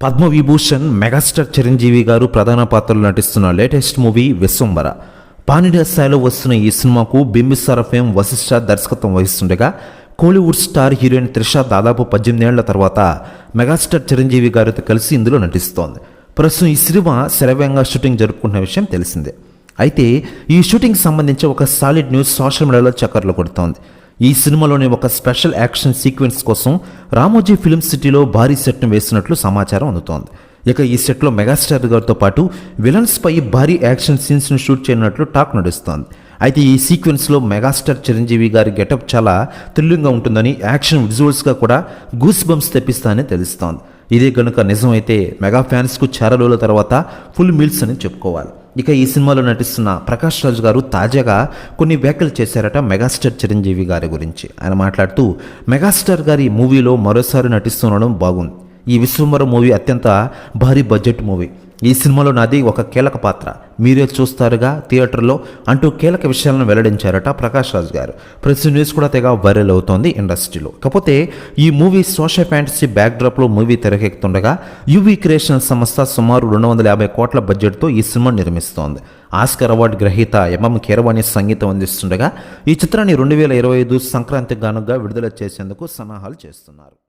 Padma Vibhushan megastar Chiranjeevi గారు ప్రధాన పాత్రలో నటిస్తున్న లేటెస్ట్ మూవీ విశ్వంబర పానిడియా స్థాయిలో వస్తున్న ఈ సినిమాకు బింబిసార ఫేమ్ వశిష్ఠ దర్శకత్వం వహిస్తుండగా కోలీవుడ్ స్టార్ హీరోయిన్ త్రిష దాదాపు పద్దెనిమిదేళ్ళ తర్వాత మెగాస్టార్ చిరంజీవి గారితో కలిసి ఇందులో నటిస్తోంది. ప్రస్తుతం ఈ సినిమా శరవేగంగా షూటింగ్ జరుపుకుంటున్న విషయం తెలిసిందే. అయితే ఈ షూటింగ్ సంబంధించి ఒక సాలిడ్ న్యూస్ సోషల్ మీడియాలో చక్కర్లు కొడుతోంది. ఈ సినిమాలోని ఒక స్పెషల్ యాక్షన్ సీక్వెన్స్ కోసం రామోజీ ఫిల్మ్ సిటీలో భారీ సెట్ను వేసినట్లు సమాచారం అందుతోంది. ఇక ఈ సెట్లో మెగాస్టార్ గారితో పాటు విలన్స్పై భారీ యాక్షన్ సీన్స్ను షూట్ చేయనున్నట్లు టాక్ నడుస్తోంది. అయితే ఈ సీక్వెన్స్లో మెగాస్టార్ చిరంజీవి గారి గెటప్ చాలా థ్రిల్లింగ్గా ఉంటుందని యాక్షన్ విజువల్స్గా కూడా గూస్ బంప్స్ తెప్పిస్తానని తెలుస్తోంది. ఇదే కనుక నిజమైతే మెగా ఫ్యాన్స్కు చాలా తర్వాత ఫుల్ మీల్స్ అని చెప్పుకోవాలి. ఇక ఈ సినిమాలో నటిస్తున్న ప్రకాష్ రాజు గారు తాజాగా కొన్ని వ్యాఖ్యలు చేశారట మెగాస్టార్ చిరంజీవి గారి గురించి. ఆయన మాట్లాడుతూ మెగాస్టార్ గారి మూవీలో మరోసారి నటిస్తుండడం బాగుంది. ఈ విశ్వంబర మూవీ అత్యంత భారీ బడ్జెట్ మూవీ. ఈ సినిమాలో నాది ఒక కీలక పాత్ర. మీరే చూస్తారుగా? థియేటర్లో అంటూ కీలక విషయాలను వెల్లడించారట ప్రకాష్ రాజ్ గారు. ప్రతి న్యూస్ కూడా తెగ వైరల్ అవుతోంది ఇండస్ట్రీలో. కాకపోతే ఈ మూవీ సోషల్ ఫ్యాంటసీ బ్యాక్డ్రాప్లో మూవీ తెరకెక్కుతుండగా యువి క్రియేషన్ సంస్థ సుమారు రెండు వందల యాభై కోట్ల బడ్జెట్తో ఈ సినిమా నిర్మిస్తోంది. ఆస్కర్ అవార్డు గ్రహీత ఎంఎం కీరవాణి సంగీతం అందిస్తుండగా ఈ చిత్రాన్ని రెండు వేల ఇరవై ఐదు సంక్రాంతి గానుగా విడుదల చేసేందుకు సన్నాహాలు చేస్తున్నారు.